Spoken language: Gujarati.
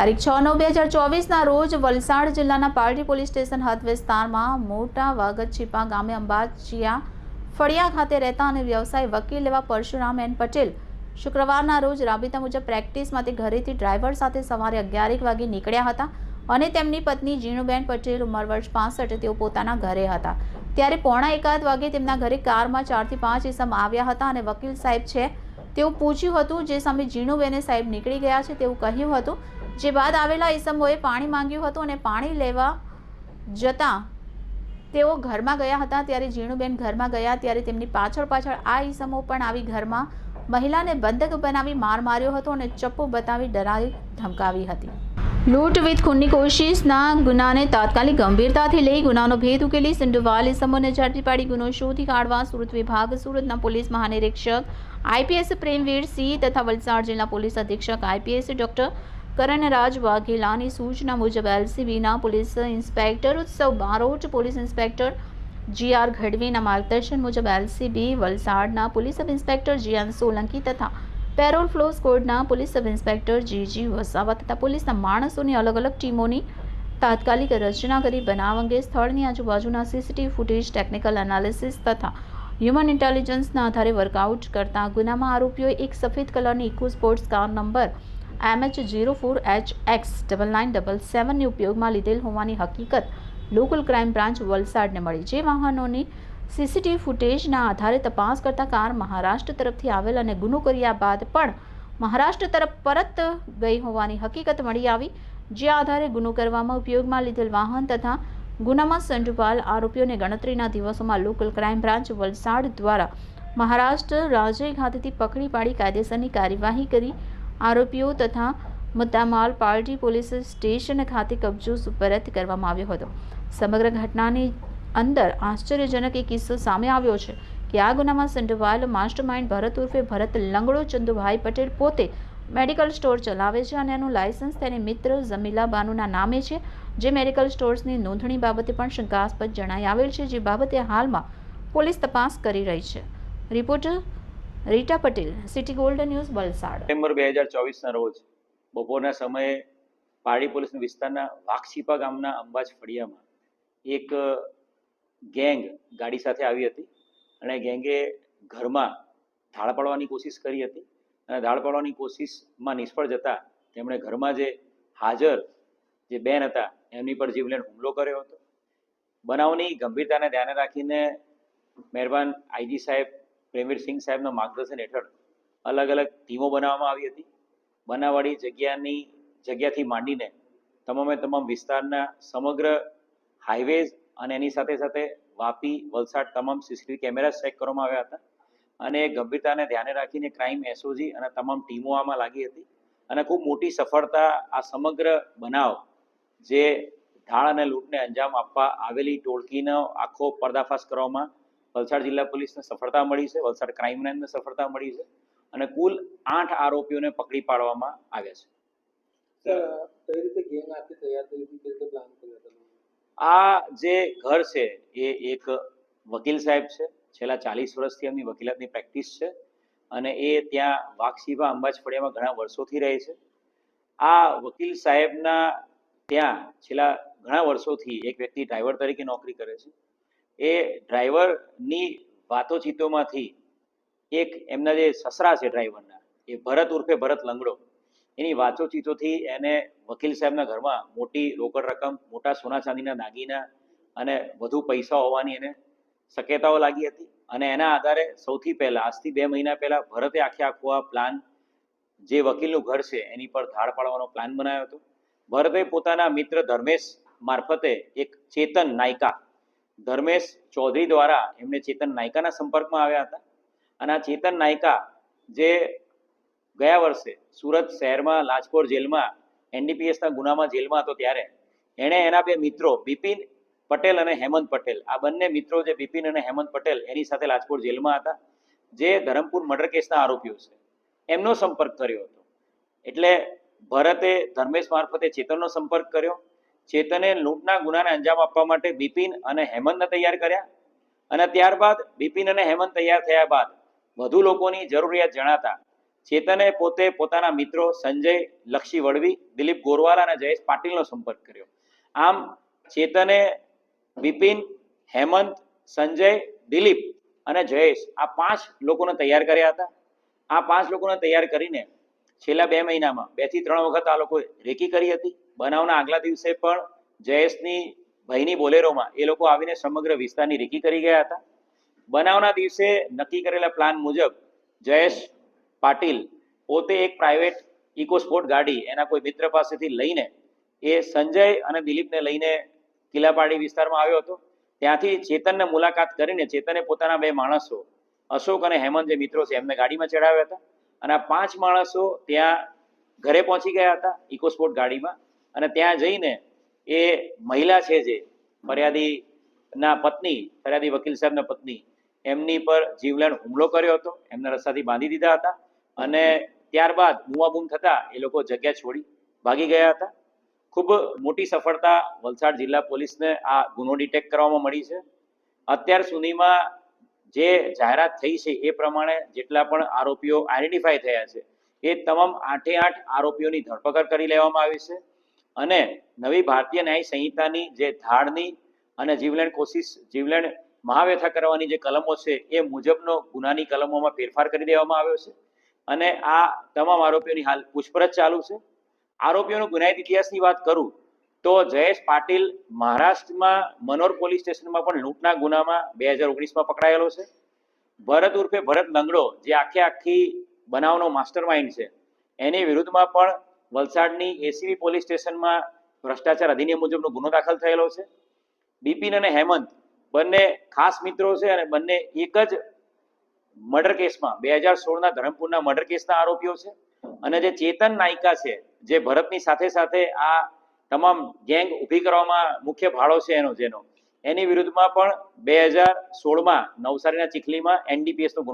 તારીખ છ નવ બે હજાર ચોવીસના રોજ વલસાડ જિલ્લાના પાલડી પોલીસ સ્ટેશન હદ વિસ્તારમાં મોટા વાગદછીપા ગામે અંબાચિયા ફળિયા ખાતે રહેતા અને વ્યવસાય વકીલ એવા પરશુરામ એન પટેલ શુક્રવારના રોજ રાબેતા મુજબ પ્રેક્ટિસમાંથી ઘરેથી ડ્રાઈવર સાથે સવારે અગિયારેક વાગે નીકળ્યા હતા અને તેમની પત્ની જીણુબેન પટેલ ઉંમર વર્ષ પાસઠ તેઓ પોતાના ઘરે હતા. ત્યારે પોણા એકાદ વાગે તેમના ઘરે કારમાં ચારથી પાંચ ઇસમ આવ્યા હતા અને વકીલ સાહેબ છે તેવું પૂછ્યું હતું, જે સામે જીણુબેને સાહેબ નીકળી ગયા છે તેવું કહ્યું હતું જે બાદ આવેલા ઈસમોએ પાણી માંગ્યું હતું અને પાણી લેવા જતાં તેઓ ઘરમાં ગયા હતા. ત્યારે ઝીણુબેન ઘરમાં ગયા. ત્યારે તેમની પાછળ પાછળ આ ઈસમો પણ આવી ઘરમાં મહિલાને બંધક બનાવી માર માર્યો હતો અને ચપ્પુ બતાવી ડરાવી ધમકાવી હતી. લૂંટ વિથ ખૂનની કોશિશના ગુનાને તાત્કાલિક ગંભીરતાથી લઈ ગુનાનો ભેદ ઉકેલી સિંધુવાલ ઇસમોને ઝડપી પાડી ગુનો શોધી કાઢવા સુરત વિભાગ, સુરતના પોલીસ મહાનિરીક્ષક, આઈપીએસ પ્રેમવીર સિંહ તથા વલસાડ જિલ્લા પોલીસ અધિક્ષક, આઈપીએસ ડોક્ટર કરણરાજ વાઘેલાની સૂચના મુજબ એલસીબીના police inspector Utsav Barot, police inspector G R ગઢવીના માર્ગદર્શન મુજબ એલસીબી, વલસાડના police sub inspector GN Solanki તથા parole furlough સ્કોડના police sub inspector GG Vasava તથા પોલીસના માણસોની અલગ અલગ ટીમોની તાત્કાલિક રચના કરી. બનાવ અંગે સ્થળની આજુબાજુના સીસીટીવી ફૂટેજ, ટેકનિકલ એનાલિસિસ તથા હ્યુમન ઇન્ટેલિજન્સના આધારે વર્કઆઉટ કરતા ગુનામાં આરોપીઓએ એક સફેદ કલરની Eco Sports car number MH zero four H X double nine double સેવનની ઉપયોગમાં લીધેલ હોવાની હકીકત લોકલ ક્રાઇમ બ્રાન્ચ વલસાડને મળી. જે વાહનોની સીસીટીવી ફૂટેજના આધારે તપાસ કરતા કાર મહારાષ્ટ્ર તરફથી આવેલ અને ગુનો કર્યા બાદ પણ મહારાષ્ટ્ર તરફ પરત ગઈ હોવાની હકીકત મળી આવી. જે આધારે ગુનો કરવામાં ઉપયોગમાં લીધેલ વાહન તથા ગુનામાં સંડોવાયેલ આરોપીઓને ગણતરીના દિવસોમાં લોકલ ક્રાઇમ બ્રાન્ચ વલસાડ દ્વારા મહારાષ્ટ્ર રાજય ખાતેથી પકડી પાડી કાયદેસરની કાર્યવાહી કરી આરોપીઓ તથા મુદ્દામાલ પાલટી પોલીસ સ્ટેશન ખાતે કબજો સુપરત કરવામાં આવ્યો હતો. સમગ્ર ઘટનાની અંદર આશ્ચર્યજનક એક કિસ્સો સામે આવ્યો છે કે આ ગુનામાં સંડોવાયેલ માસ્ટર માઇન્ડ ભરત ઉર્ફે ભરત લંગડો ચંદુભાઈ પટેલ પોતે મેડિકલ સ્ટોર ચલાવે છે અને એનું લાયસન્સ તેની મિત્ર જમીલા બાનુના નામે છે, જે મેડિકલ સ્ટોર્સની નોંધણી બાબતે પણ શંકાસ્પદ જણાઈ આવેલ છે, જે બાબતે હાલમાં પોલીસ તપાસ કરી રહી છે. Reporter Rita Patel, city gold news, Valsad. September બે હજાર ચોવીસના રોજ બપોરના સમયે પાડી પોલીસ વિસ્તારના વાઘછીપા ગામના અંબાજ ફળિયામાં એક ગેંગ ગાડી સાથે આવી હતી અને ગેંગે ઘરમાં ધાળ પાડવાની કોશિશ કરી હતી અને ધાળ પાડવાની કોશિશમાં નિષ્ફળ જતા તેમણે ઘરમાં જે હાજર જે બેન હતા એમની પર જીવલેણ હુમલો કર્યો હતો. બનાવની ગંભીરતાને ધ્યાને રાખીને મહેરબાન આઈજી સાહેબ પ્રેમવીર સિંહ સાહેબના માર્ગદર્શન હેઠળ અલગ અલગ ટીમો બનાવવામાં આવી હતી. બનાવવાળી જગ્યાની, જગ્યાથી માંડીને તમામે તમામ વિસ્તારના સમગ્ર હાઈવેઝ અને એની સાથે સાથે વાપી, વલસાડ તમામ સીસીટીવી કેમેરા ચેક કરવામાં આવ્યા હતા. અને ગંભીરતાને ધ્યાને રાખીને ક્રાઇમ એસઓજી અને તમામ ટીમો આમાં લાગી હતી. અને ખૂબ મોટી સફળતા આ સમગ્ર બનાવ જે ઢાળ અને લૂંટને અંજામ આપવા આવેલી ટોળકીનો આખો પર્દાફાશ કરવામાં વલસાડ જિલ્લા પોલીસને સફળતા મળી છે વલસાડ ક્રાઇમ બ્રાન્ચને સફળતા મળી છે અને કુલ આઠ આરોપીઓને પકડી પાડવામાં આવ્યા છે. આ જે ઘર છે એ એક વકીલ સાહેબ છે. છેલ્લા ચાલીસ વર્ષથી એમની વકીલાતની પ્રેક્ટિસ છે અને એ ત્યાં વાઘસીબા અંબાજફળિયામાં ઘણા વર્ષોથી રહે છે. આ વકીલ સાહેબના ત્યાં છેલ્લા ઘણા વર્ષોથી એક વ્યક્તિ ડ્રાઈવર તરીકે નોકરી કરે છે. એ ડ્રાઈવરની વાતોચીતોમાંથી એક એમના જે સસરા છે ડ્રાઈવરના, એ ભરત ઉર્ફે ભરત લંગડો, એની વાતોચીતોથી એને વકીલ સાહેબના ઘરમાં મોટી રોકડ રકમ, મોટા સોના ચાંદીના દાગીના અને વધુ પૈસા હોવાની એને શક્યતાઓ લાગી હતી અને એના આધારે સૌથી પહેલા, આજથી બે મહિના પહેલા ભરતે આખે આખો આ પ્લાન જે વકીલનું ઘર છે એની પર ધાડ પાડવાનો પ્લાન બનાવ્યો હતો. ભરતે પોતાના મિત્ર ધર્મેશ મારફતે એક ચેતન નાયકા ધર્મેશ ચૌધરી દ્વારા એમને ચેતન નાયકાના સંપર્કમાં આવ્યા હતા. અને આ ચેતન નાયકા જે ગયા વર્ષે સુરત શહેરમાં લાજપોર જેલમાં, એનડીપીએસના ગુનામાં જેલમાં હતો ત્યારે, એણે એના બે મિત્રો બિપિન પટેલ અને હેમંત પટેલ, આ બંને મિત્રો જે બિપિન અને હેમંત પટેલ એની સાથે લાજપોર જેલમાં હતા, જે ધરમપુર મર્ડર કેસના આરોપીઓ છે, એમનો સંપર્ક કર્યો હતો. એટલે ભરતે ધર્મેશ મારફતે ચેતનનો સંપર્ક કર્યો ચેતને લૂંટના ગુનાને અંજામ આપવા માટે બિપિન અને હેમંતને તૈયાર કર્યા અને ત્યારબાદ બિપિન અને હેમંત તૈયાર થયા બાદ વધુ લોકોની જરૂરિયાત જણાતા ચેતને પોતે પોતાના મિત્રો સંજય, લક્ષી વડવી દિલીપ ગોરવાલા અને જયેશ પાટીલનો સંપર્ક કર્યો. આમ ચેતને, બિપિન, હેમંત, સંજય, દિલીપ અને જયેશ આ પાંચ લોકોને તૈયાર કર્યા હતા. આ પાંચ લોકોને તૈયાર કરીને છેલ્લા બે મહિનામાં બેથી ત્રણ વખત આ લોકોએ રેકી કરી હતી. બનાવના આગલા દિવસે પણ જયેશની ભાઈની બોલેરોમાં એ લોકો આવીને સમગ્ર વિસ્તારની રેકી કરી ગયા હતા. બનાવના દિવસે નક્કી કરેલા પ્લાન મુજબ જયેશ પાટીલ પોતે એક પ્રાઇવેટ ઇકોસ્પોર્ટ ગાડી એના કોઈ મિત્ર પાસેથી લઈને એ સંજય અને દિલીપને લઈને કિલ્લાપાડી વિસ્તારમાં આવ્યો હતો. ત્યાંથી ચેતનને મુલાકાત કરીને ચેતને પોતાના બે માણસો અશોક અને હેમંત જે મિત્રો છે એમને ગાડીમાં ચડાવ્યા હતા. અને આ પાંચ માણસો ત્યાં ઘરે પહોંચી ગયા હતા ઇકોસ્પોર્ટ ગાડીમાં. અને ત્યાં જઈને એ મહિલા છે જે, ફરિયાદીના પત્ની, ફરિયાદી વકીલ સાહેબના પત્ની, એમની પર જીવલેણ હુમલો કર્યો હતો. એમને રસ્તાથી બાંધી દીધા હતા. અને ત્યારબાદ બૂમાબૂમ થતા એ લોકો જગ્યા છોડી ભાગી ગયા હતા. ખૂબ મોટી સફળતા વલસાડ જિલ્લા પોલીસને આ ગુનો ડિટેક્ટ કરવામાં મળી છે. અત્યાર સુધીમાં જે જાહેરાત થઈ છે એ પ્રમાણે જેટલા પણ આરોપીઓ આઈડેન્ટિફાય થયા છે, એ તમામ આઠે આઠ આરોપીઓની ધરપકડ કરી લેવામાં આવી છે. અને નવી ભારતીય ન્યાય સંહિતાની જે ધાડની અને જીવલેણ કોશિશ, જીવલેણ મહાવ્યથા કરવાની જે કલમો છે, એ મુજબનો ગુનાની કલમોમાં ફેરફાર કરી દેવામાં આવ્યો છે. અને આ તમામ આરોપીઓની હાલ પૂછપરછ ચાલુ છે. આરોપીઓનો ગુનાહિત ઇતિહાસની વાત કરું તો જયેશ પાટીલ મહારાષ્ટ્રમાં મનોર પોલીસ સ્ટેશનમાં પણ લૂંટના ગુનામાં બે હજાર ઓગણીસમાં પકડાયેલો છે. ભરત ઉર્ફે ભરત લંગડો, જે આખે આખી બનાવનો માસ્ટર માઇન્ડ છે, એની વિરુદ્ધમાં પણ વલસાડની એસીબી પોલીસ સ્ટેશનમાં ભ્રષ્ટાચાર અધિનિયમ મુજબનો ગુનો દાખલ થયેલો છે. બિપિન અને હેમંત બંને ખાસ મિત્રો છે અને બંને એક જ મર્ડર કેસમાં, બે હજાર સોળના ધરમપુરના મર્ડર કેસના આરોપીઓ છે. અને જે ચેતન નાયકા છે, જે ભરતની સાથે સાથે આ તમામ ગેંગ ઊભી કરવામાં મુખ્ય ભાડો છે એનો, જેનો. એની વિરુદ્ધમાં પણ બે હજાર સોળમાં નવસારીના ચીખલીમાં એનડીપીએસનો